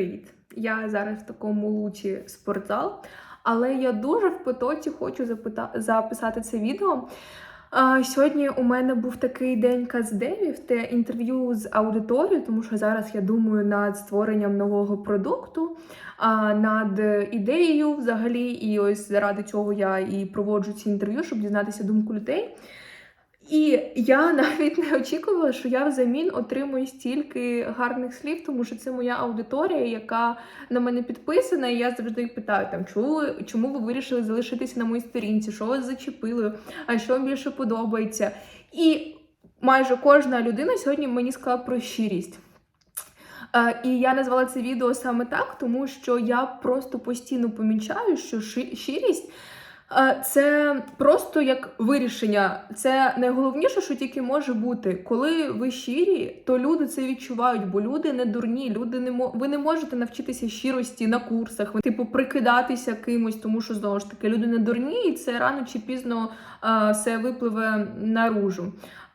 Привіт! Я зараз в такому луті спортзал, але я дуже в потоці хочу запита... записати це відео. А, сьогодні у мене був такий день каздевів, те інтерв'ю з аудиторією, тому що зараз я думаю над створенням нового продукту, а, над ідеєю взагалі. І ось заради цього я і проводжу ці інтерв'ю, щоб дізнатися думку людей. І я навіть не очікувала, що я взамін отримую стільки гарних слів, тому що це моя аудиторія, яка на мене підписана. І я завжди питаю, там чому, чому ви вирішили залишитися на моїй сторінці, що вас зачепили, а що вам більше подобається. І майже кожна людина сьогодні мені сказала про щирість. Е, І я назвала це відео саме так, тому що я просто постійно помічаю, що щирість. Це просто як вирішення. Це найголовніше, що тільки може бути. Коли ви щирі, то люди це відчувають, бо люди не дурні. Люди не мо... ви не можете навчитися щирості на курсах, ви, типу прикидатися кимось, тому що знову ж таки люди не дурні, і це рано чи пізно а, все випливе наружу.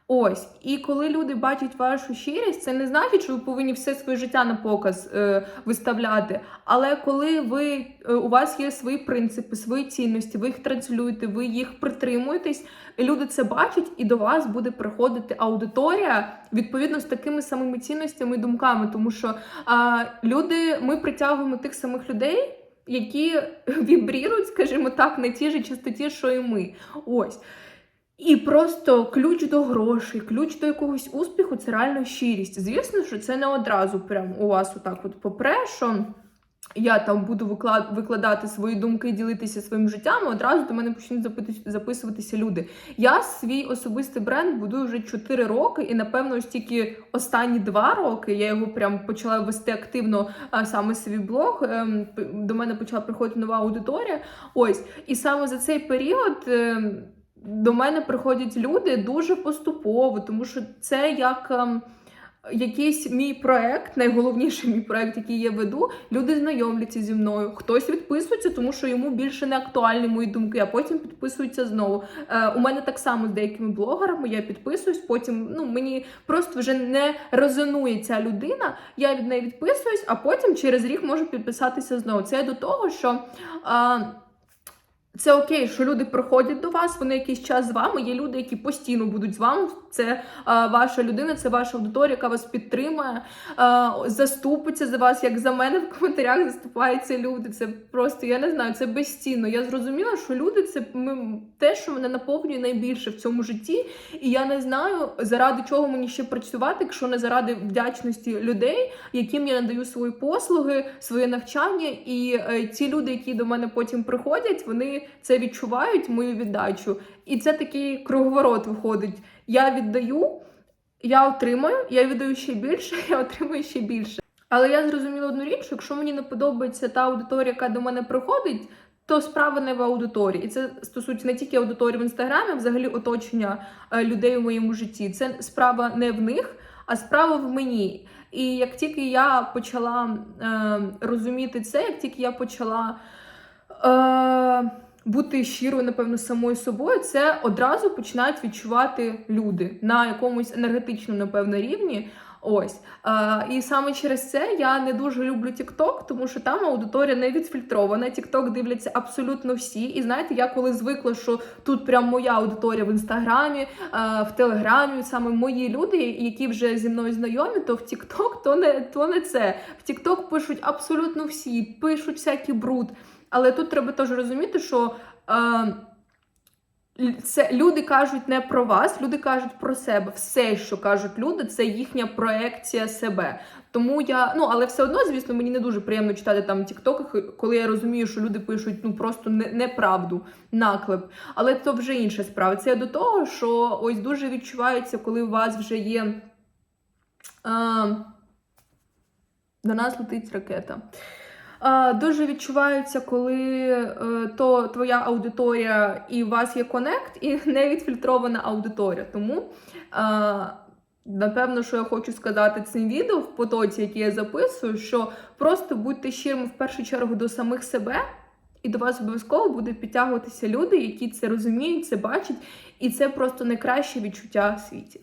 Ось, і коли люди бачать вашу щирість, це не значить, що ви повинні все своє життя на показ е, виставляти. Але коли ви е, у вас є свої принципи, свої цінності, ви їх транслюєте, ви їх притримуєтесь, люди це бачать, і до вас буде приходити аудиторія відповідно з такими самими цінностями і думками. Тому що а, люди, ми притягуємо тих самих людей. Які вібрірують, скажімо так, на тій же частоті, що і ми. Ось. І просто ключ до грошей, ключ до якогось успіху це реально щирість. Звісно, що це не одразу прям у вас отак от попре, що я там буду викладати свої думки, ділитися своїм життям, одразу до мене почнуть записуватися люди. Я свій особистий бренд будую вже 4 роки, і напевно ось тільки останні 2 роки я його прям почала вести активно саме свій блог. ем, До мене почала приходити нова аудиторія. Ось, і саме за цей період. До мене приходять люди дуже поступово, тому що це як ем, якийсь мій проект, найголовніший мій проект, який я веду. Люди знайомляться зі мною. Хтось відписується, тому що йому більше не актуальні мої думки, а потім підписуються знову. Е, у мене так само з деякими блогерами. Я підписуюсь, потім ну мені просто вже не резонує ця людина. Я від неї відписуюсь, а потім через рік можу підписатися знову. Це до того, що. Е, це окей, що люди приходять до вас, вони якийсь час з вами. Є люди, які постійно будуть з вами. Це а, ваша людина, це ваша аудиторія, яка вас підтримує, а, заступиться за вас, як за мене в коментарях заступаються люди. Це просто я не знаю, це безцінно. Я зрозуміла, що люди це ми, те, що мене наповнює найбільше в цьому житті. І я не знаю, заради чого мені ще працювати, якщо не заради вдячності людей, яким я надаю свої послуги, своє навчання. І е, ті люди, які до мене потім приходять, вони це відчувають, мою віддачу. І це такий круговорот виходить. Я віддаю, я отримую, я віддаю ще більше, я отримую ще більше. Але я зрозуміла одну річ, якщо мені не подобається та аудиторія, яка до мене приходить, то справа не в аудиторії. І це стосується не тільки аудиторії в інстаграмі, а взагалі оточення е, людей у моєму житті. Це справа не в них, а справа в мені. І як тільки я почала е, розуміти це, як тільки я почала. Е, бути щирою, напевно, самою собою, це одразу починають відчувати люди на якомусь енергетичному, напевно, рівні. Ось. А, і саме через це я не дуже люблю TikTok, тому що там аудиторія не відфільтрована. TikTok дивляться абсолютно всі. І знаєте, я коли звикла, що тут прям моя аудиторія в інстаграмі, а, в телеграмі, саме мої люди, які вже зі мною знайомі, то в TikTok то не, то не це. В TikTok пишуть абсолютно всі, пишуть всякий бруд. Але тут треба теж розуміти, що е, це люди кажуть не про вас, люди кажуть про себе. Все, що кажуть люди, це їхня проекція себе. Тому я, ну але все одно, звісно, мені не дуже приємно читати там тіктоки, коли я розумію, що люди пишуть ну просто не, неправду, наклеп. Але це вже інша справа. Це до того, що ось дуже відчувається, коли у вас вже є. Е, до нас летить ракета. Дуже відчувається, коли е, то твоя аудиторія і у вас є конект, і не відфільтрована аудиторія. Тому, напевно, що я хочу сказати цим відео в потоці, яке я записую, що просто будьте щирими в першу чергу до самих себе. І до вас обов'язково будуть підтягуватися люди, які це розуміють, це бачать, і це просто найкраще відчуття в світі.